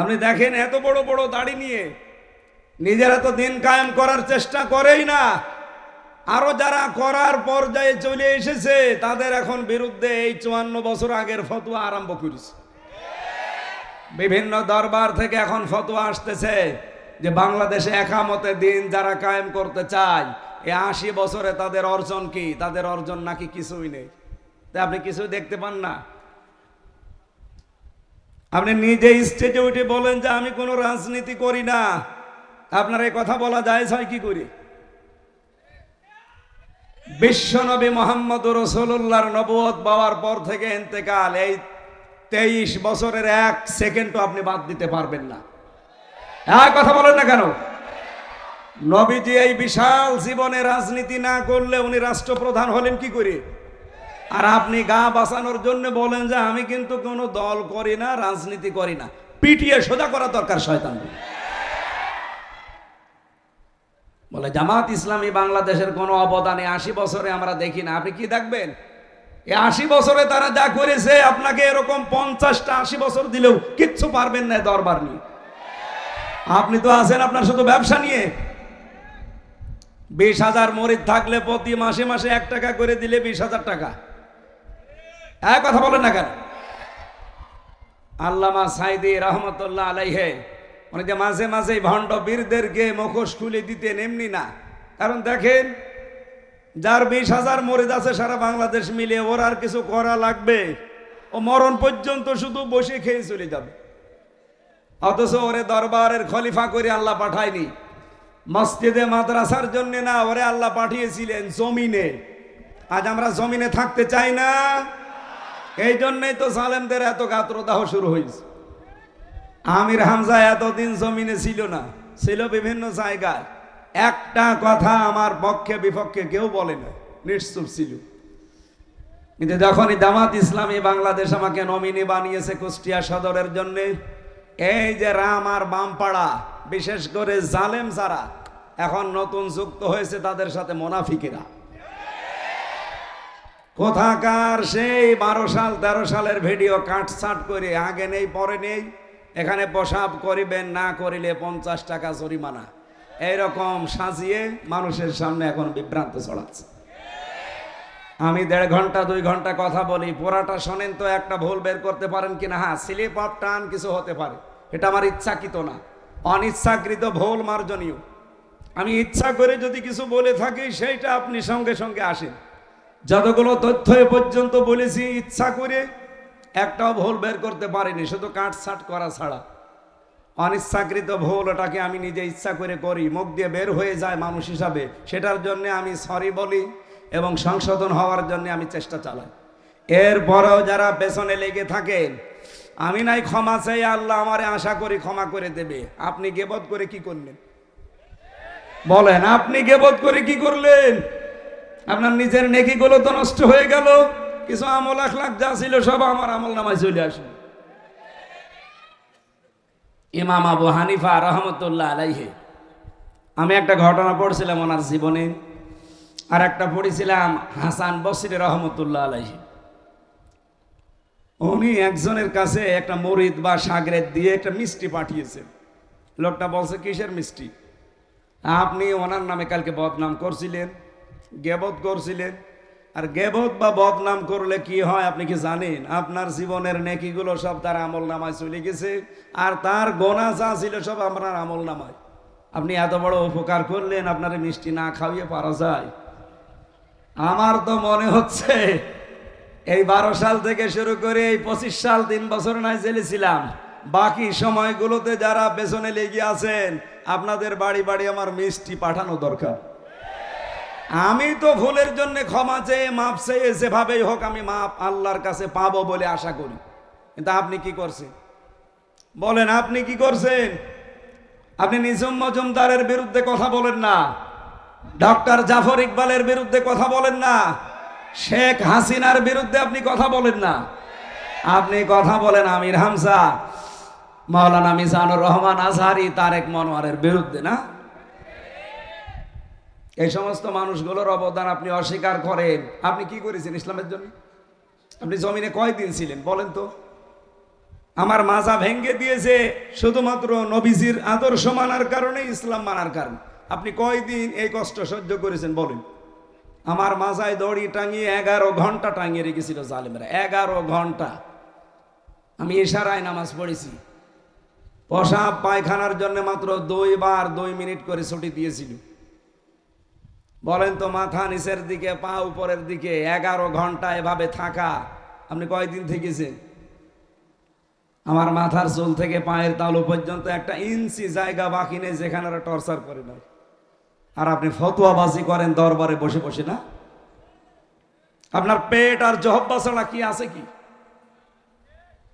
আপনি দেখেন এত বড় বড় দাড়ি নিয়ে নিজেরা তো দিন কায়েম করার চেষ্টা করেই না। আরও যারা করার পর্যায়ে চলে এসেছে, তাদের এখন বিরুদ্ধে এই চুয়ান্ন বছর আগের ফতোয়া আরম্ভ করেছে। বিভিন্ন দরবার থেকে এখন ফতোয়া আসতেছে যে বাংলাদেশে একামতে দিন যারা কায়েম করতে চায়, এই আশি বছরে তাদের অর্জন কি? তাদের অর্জন নাকি কিছুই নেই। তা আপনি কিছুই দেখতে পান না? আপনি নিজে স্টেজে উঠে বলেন যে আমি কোনো রাজনীতি করি না। আপনার এই কথা বলা যায় হয় কি করি? বিশ্বনবী মোহাম্মদ রসুল্লাহর নবুয়ত পাওয়ার পর থেকে এতেকাল এই তেইশ বছরের এক সেকেন্ডও আপনি বাদ দিতে পারবেন না। হ্যাঁ কথা বলেন না কেন? নবীজি এই বিশাল জীবনে রাজনীতি না করলে উনি রাষ্ট্রপ্রধান হলেন কি করে? আর আপনি গা বাঁচানোর জন্য বলেন যে আমি কিন্তু কোনো দল করি না, রাজনীতি করি না। পিটিয়ে সোজা করা দরকার শয়তান। বলে, জামাত ইসলামী বাংলাদেশের কোনো অবদানে আশি বছরে আমরা দেখি না। আপনি কি দেখবেন? এই আশি বছরে তারা যা করেছে, আপনাকে এরকম পঞ্চাশটা আশি বছর দিলেও কিচ্ছু পারবেন না দরবার নিয়ে। আপনি তো আছেন আপনার শুধু ব্যবসা নিয়ে। বিশ হাজার মরিদ থাকলে প্রতি মাসে মাসে এক টাকা করে দিলে বিশ হাজার টাকা। এক কথা বলেন না কেন? আল্লামা সাইদি রহমতুল্লাহ আলাইহে মানে যে মাঝে মাঝে ভণ্ড বীরদেরকে মুখোশ খুলে দিতেন, এমনি না। কারণ দেখেন, যার বিশ হাজার মরিদ আছে সারা বাংলাদেশ মিলে, ওর আর কিছু করা লাগবে। ও মরণ পর্যন্ত শুধু বসে খেয়ে চলে যাবে। অথচ ওরে দরবারের খলিফা করে আল্লাহ পাঠায়নি। মসজিদে মাদ্রাসার জন্য না, ওরে আল্লাহ পাঠিয়েছিলেন জমিনে। আজ আমরা জমিনে থাকতে চাই না। এই জন্যই তো সালেমদের এত গাত্রদাহ শুরু হয়েছে। আমির হামজা এতদিন জমিনে ছিল না, ছিল বিভিন্ন জায়গায়। একটা কথা আমার পক্ষে বিপক্ষে কেউ বলে না, নিশ্চুপ ছিল। কিন্তু যখনই জামাত ইসলামী বাংলাদেশ আমাকে নমিনি বানিয়েছে কুষ্টিয়া সদরের জন্যে, এই যে রাম আর বামপাড়া, বিশেষ করে জালেম যারা, এখন নতুন যুক্ত হয়েছে তাদের সাথে মোনাফিকেরা। কোথাকার সেই বারো সাল, তেরো সালের ভিডিও কাটছাট করে, আগে নেই, পরে নেই। এখানে প্রসাব করিবেন, না করিলে পঞ্চাশ টাকা জরিমানা। এইরকম সাজিয়ে মানুষের সামনে এখন বিভ্রান্ত ছড়াচ্ছে। আমি দেড় ঘণ্টা, দুই ঘণ্টা কথা বলি, পোড়াটা শোনেন তো একটা ভুল বের করতে পারেন কিনা? হ্যাঁ স্লিপ অফ টান কিছু হতে পারে। এটা আমার ইচ্ছাকৃত না। অনিচ্ছাকৃত ভুল মার্জনীয়। আমি ইচ্ছা করে যদি কিছু বলে থাকি, সেইটা আপনি সঙ্গে সঙ্গে আসেন। যতগুলো তথ্য এ পর্যন্ত বলেছি, ইচ্ছা করে একটাও ভুল বের করতে পারিনি, শুধু কাটছাট করা ছাড়া। অনিচ্ছাকৃত ভুল ওটাকে আমি নিজে ইচ্ছা করে করি, মুখ দিয়ে বের হয়ে যায় মানুষ হিসাবে, সেটার জন্য আমি সরি বলি এবং সংশোধন হওয়ার জন্য আমি চেষ্টা চালাই। এরপরেও যারা পেছনে লেগে থাকেন, আমি নাই ক্ষমা চাই, আল্লাহ আমারে আশা করি ক্ষমা করে দেবে। আপনি গেবত করে কি করলেন? বলেন, আপনি গেবত করে কি করলেন? আপনার নিজের নেকিগুলো তো নষ্ট হয়ে গেল। কিছু আমল আখলাখ যা ছিল সব আমার আমল নামায় চলে আসবে ইমাম আবু হানিফা রহমতুল্লাহ আলাইহে। আমি একটা ঘটনা পড়ছিলাম ওনার জীবনে, আর একটা পড়েছিলাম হাসান বসির রহমতুল্লাহ আলাইহে। উনি একজনের কাছে একটা মরিদ বা সাগরের দিয়ে একটা মিষ্টি পাঠিয়েছেন। লোকটা বলছে, কিসের মিষ্টি? আপনি ওনার নামে কালকে বদনাম করছিলেন। গেবত করছিলেন। আর গেবত বা বদনাম করলে কি হয় আপনি কি জানেন? আপনার জীবনের নেকিগুলো সব তার আমল নামায় চলে গেছে। আর তার গোনা যা ছিল সব আপনার আমল নামায়। আপনি এত বড় উপকার করলেন, আপনার মিষ্টি না খাওয়িয়ে পারা যায়। আমার তো মনে হচ্ছে, এই বারো সাল থেকে শুরু করে এই পঁচিশ সাল তিন বছর নয় জেলে ছিলাম। বাকি সময়গুলোতে যারা পেছনে লেগে আছেন, আপনাদের বাড়ি বাড়ি আমার মিষ্টি পাঠানো দরকার। আমি তো ভুলের জন্য ক্ষমা চেয়ে, মাপ চেয়ে যেভাবেই হোক আমি মাপ আল্লাহর কাছে পাবো বলে আশা করি। কিন্তু আপনি কি করছেন? বলেন, আপনি কি করছেন? আপনি নিজম মজুমদারের বিরুদ্ধে কথা বলেন না। ডক্টর জাফর ইকবালের বিরুদ্ধে কথা বলেন না। শেখ হাসিনার বিরুদ্ধে আপনি কথা বলেন না। আপনি কথা বলেন আমির হামসা মাওলানা মিজানুর রহমান আজহারি, তারেক মনোয়ারের বিরুদ্ধে, না? এই সমস্ত মানুষগুলোর অবদান আপনি অস্বীকার করেন। আপনি কি করেছেন ইসলামের জন্য? আপনি জমিনে কয়দিন ছিলেন, বলেন তো? আমার মাজা ভেঙ্গে দিয়েছে শুধুমাত্র নবীজির আদর্শ মানার কারণে, ইসলাম মানার কারণে। আপনি কয়দিন এই কষ্ট সহ্য করেছেন, বলেন? আমার মাজায় দড়ি টাঙিয়ে এগারো ঘণ্টা টাঙিয়ে রেখেছিল জালেমেরা, এগারো ঘণ্টা। আমি ইশারায় নামাজ পড়েছি। পশাব পায়খানার জন্য মাত্র দুই বার দুই মিনিট করে ছুটি দিয়েছিল। বলেন তো, মাথা নিচের দিকে, পা উপরের দিকে, এগারো ঘণ্টা এভাবে থাকা, আপনি কয়দিন থেকেছেন? আমার মাথার চুল থেকে পায়ের তালু পর্যন্ত একটা ইঞ্চি জায়গা বাকি নেই যেখানে ওরা টর্চার করে না আর আপনি ফতুয়াবাজি করেন দরবারে বসে বসে, না? আপনার পেট আর জহব্বা ছাড়া কি আছে কি?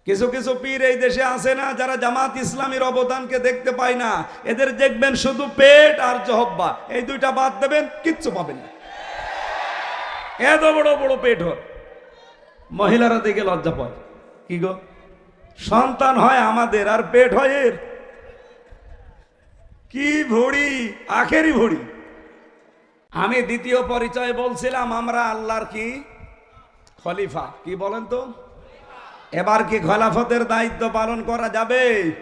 কিছু কিছু পীর এই দেশে আছে না, যারা জামাত ইসলামের অবদানকে দেখতে পায় না। এদের দেখবেন শুধু পেট আর জহব্বা। এই দুইটা বাদ দেবেন, কিচ্ছু পাবেন না। এত বড় বড় পেট হয়। মহিলারা দেখে লজ্জা পায়। কি গো? সন্তান হয় আমাদের, আর পেট হয় এর। কি ভড়ি, আখেরি ভড়ি। আমি দ্বিতীয় পরিচয় বলছিলাম, আমরা আল্লাহর কি? খলিফা। কি বলেন তো? এবার কি খেলাফতের দায়িত্ব পালন করা যাবে?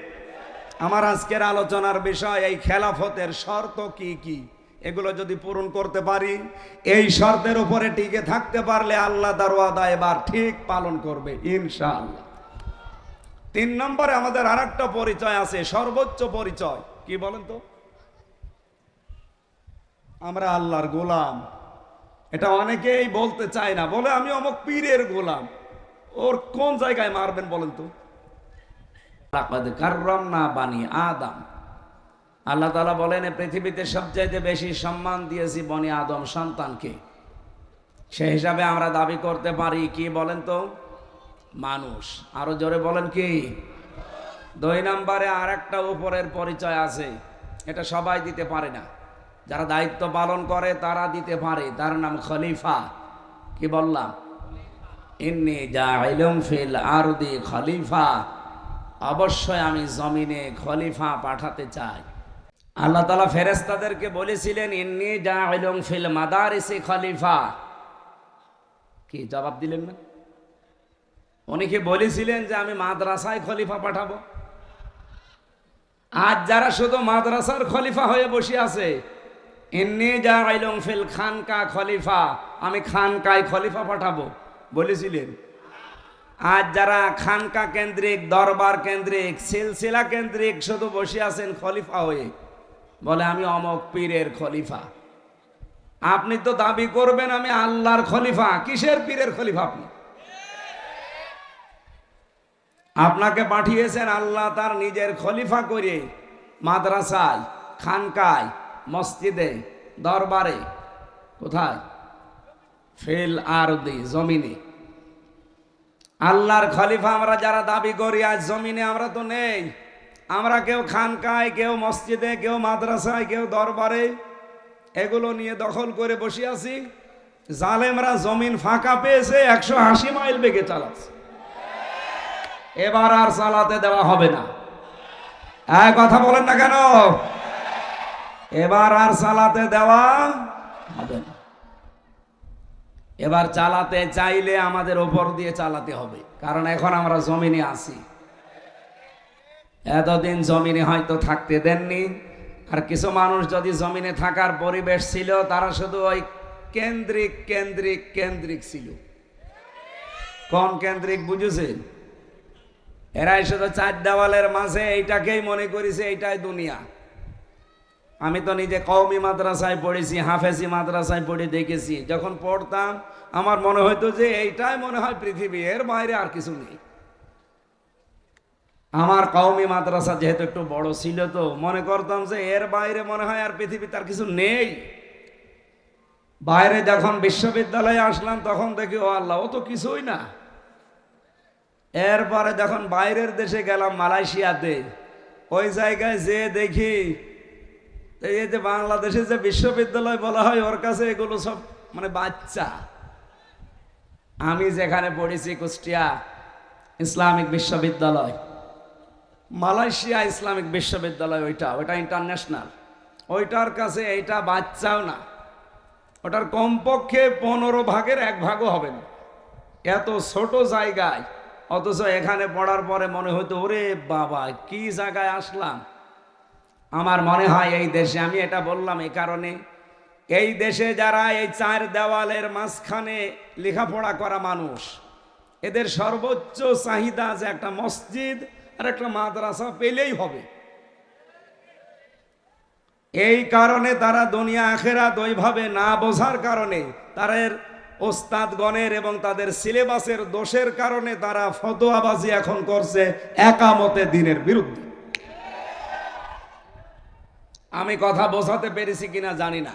আমার আজকের আলোচনার বিষয়, এই খেলাফতের শর্ত কি কি? এগুলো যদি পূরণ করতে পারি, এই শর্তের উপরে টিকে থাকতে পারলে আল্লাহ দারওয়াদা এবার ঠিক পালন করবে, ইনশাআল্লাহ। তিন নম্বরে আমাদের আর পরিচয় আছে, সর্বোচ্চ পরিচয়। কি বলেন তো? আমরা আল্লাহর গোলাম। এটা অনেকেই বলতে চায় না, বলে আমি অমুক পীরের গোলাম। ওর কোন জায়গায় মারবেন বলেন তো? আদম। আল্লাহ তালা বলেন, "এ পৃথিবীতে সবচাইতে বেশি সম্মান দিয়েছি বনি আদম সন্তানকে। সে হিসাবে আমরা দাবি করতে পারি, কি বলেন তো? মানুষ। আরও জোরে বলেন কি? দুই নম্বরে আর একটা উপরের পরিচয় আছে, এটা সবাই দিতে পারে না। যারা দায়িত্ব পালন করে, তারা দিতে পারে। তার নাম খলিফা। কি বললাম? ইন্নি জাইলুম ফিল আরদি খলিফা, অবশ্যই আমি জমিনে খলিফা পাঠাতে চাই। আল্লাহ তালা ফেরেস্তাদেরকে বলেছিলেন, ইন্নি জাইলুম ফিল মাদারিসি খলিফা। কি জবাব দিলেন না? উনি কি বলেছিলেন যে আমি মাদ্রাসায় খলিফা পাঠাবো। আজ যারা শুধু মাদ্রাসার খলিফা হয়ে বসে আছে এমনি যা জাইলুম ফিল খানকা খলিফা, আমি খানকায় খলিফা পাঠাবো। বলেছিলেন আজ যারা খানকা কেন্দ্রিক, দরবার কেন্দ্রিক, সিলসিলা কেন্দ্রিক শুধু বসে আছেন খলিফা হয়ে, বলে আমি অমক পীরের খলিফা। আপনি তো দাবি করবেন আমি আল্লাহর খলিফা, কিসের পীরের খলিফা আপনি? আপনাকে পাঠিয়েছেন আল্লাহ তার নিজের খলিফা করে মাদ্রাসায়, খানকায়, মসজিদে, দরবারে। কোথায়? ফেল আর জমিনে। আল্লাহর খলিফা আমরা যারা দাবি করি, আজ জমিনে আমরা তো নেই। আমরা কেউ খানকায়, কেউ মসজিদে, কেউ মাদ্রাসায়, কেউ দরবারে এগুলো নিয়ে দখল করে বসে আছি। জালেমরা জমিন ফাঁকা পেয়েছে, একশো আশি মাইল বেগে চালাচ্ছে। এবার আর চালাতে দেওয়া হবে না। হ্যাঁ কথা বলেন না কেন? এবার আর চালাতে দেওয়া হবে না। এবার চালাতে চাইলে আমাদের ওপর দিয়ে চালাতে হবে। কারণ এখন আমরা জমিনে আছি। এতদিন জমিনে হয়তো থাকতে দেননি। আর কিছু মানুষ যদি জমিনে থাকার পরিবেশ ছিল, তারা শুধু ওই কেন্দ্রিক কেন্দ্রিক কেন্দ্রিক ছিল। কোন কেন্দ্রিক বুঝেছেন এরাই শুধু চার দেওয়ালের মাঝে এইটাকেই মনে করেছে, এইটাই দুনিয়া। আমি তো নিজে কওমি মাদ্রাসায় পড়েছি, হাফেজি মাদ্রাসায় পড়ে দেখেছি। যখন পড়তাম, আমার মনে হতো যে এইটাই মনে হয় পৃথিবী, এর বাইরে আর কিছু নেই। আমার কওমি মাদ্রাসা যেহেতু একটু বড় ছিল তো, মনে করতাম যে এর বাইরে মনে হয় আর পৃথিবী তার কিছু নেই। বাইরে যখন বিশ্ববিদ্যালয়ে আসলাম, তখন দেখি, ও আল্লাহ, ও তো কিছুই না। এরপরে যখন বাইরের দেশে গেলাম, মালয়েশিয়াতে, ওই জায়গায় যে দেখি এই যে বাংলাদেশে যে বিশ্ববিদ্যালয় বলা হয়, ওর কাছে এগুলো সব মানে বাচ্চা। আমি যেখানে পড়েছি কুষ্টিয়া ইসলামিক বিশ্ববিদ্যালয়। মালয়েশিয়া ইসলামিক বিশ্ববিদ্যালয় ওইটা ওইটা ইন্টারন্যাশনাল ওইটার কাছে এইটা বাচ্চাও না। ওটার কমপক্ষে পনেরো ভাগের এক ভাগও হবে না। এত ছোট জায়গায়, অথচ এখানে পড়ার পরে মনে হতো, ওরে বাবা, কি জায়গায় আসলাম? আমার মনে হয় এই দেশে, আমি এটা বললাম এই কারণে, এই দেশে যারা এই চার দেওয়ালের মাঝখানে লেখাপড়া করা মানুষ, এদের সর্বোচ্চ চাহিদা যে একটা মসজিদ আর একটা মাদ্রাসা পেলেই হবে। এই কারণে তারা দুনিয়া আখেরাত ওইভাবে না বোঝার কারণে তাদের ওস্তাদগণের এবং তাদের সিলেবাসের দোষের কারণে তারা ফতোয়াবাজি এখন করছে একামতে দিনের বিরুদ্ধে। আমি কথা বোঝাতে পেরেছি কিনা জানি না।